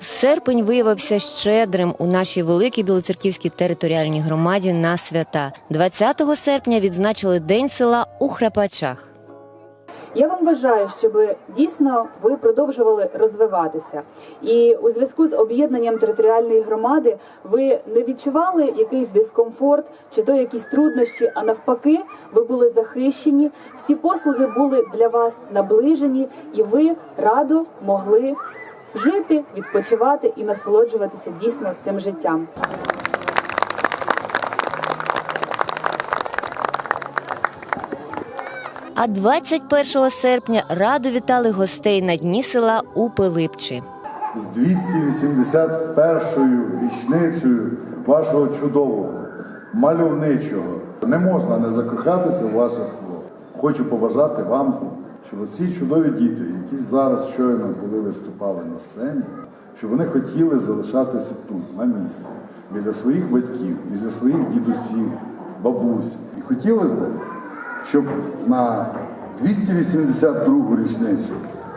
Серпень виявився щедрим у нашій великій білоцерківській територіальній громаді на свята. 20 серпня відзначили День села у Храпачах. Я вам бажаю, щоб дійсно ви продовжували розвиватися, і у зв'язку з об'єднанням територіальної громади ви не відчували якийсь дискомфорт чи то якісь труднощі, а навпаки, ви були захищені. Всі послуги були для вас наближені, і ви радо могли жити, відпочивати і насолоджуватися дійсно цим життям. А 21 серпня радо вітали гостей на дні села у Пилипчі. з 281-ю річницею вашого чудового, мальовничого. Не можна не закохатися в ваше село. Хочу побажати вам, щоб ці чудові діти, які зараз щойно були виступали на сцені, щоб вони хотіли залишатися тут, на місці, біля своїх батьків, біля своїх дідусів, бабусь. І хотілося б, щоб на 282 річницю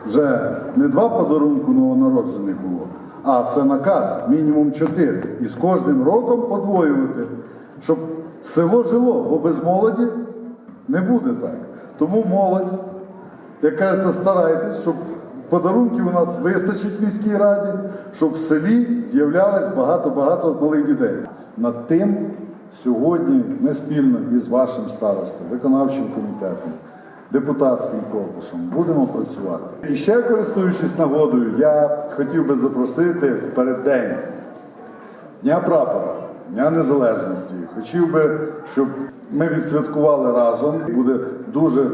вже не два подарунку новонароджених було, а це наказ мінімум чотири. І з кожним роком подвоювати, щоб село жило, бо без молоді не буде так. Тому молодь, як кажеться, старайтесь, щоб подарунків у нас вистачить в міській раді, щоб в селі з'являлось багато-багато малих дітей. Над тим сьогодні ми спільно із вашим старостом, виконавчим комітетом, депутатським корпусом будемо працювати. І ще користуючись нагодою, я хотів би запросити в переддень Дня прапора, Дня Незалежності. Хотів би, щоб ми відсвяткували разом. Буде дуже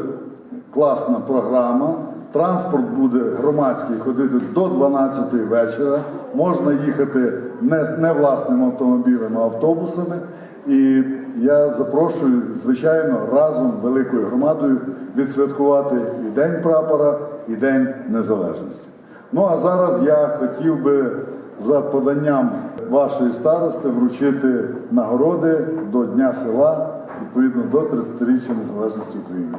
класна програма. Транспорт буде громадський ходити до 12 вечора. Можна їхати не, не власним автомобілем, а автобусами. І я запрошую, звичайно, разом великою громадою відсвяткувати і День прапора, і День Незалежності. Ну а зараз я хотів би за поданням вашої старости вручити нагороди до Дня села відповідно до 30-річчя незалежності України.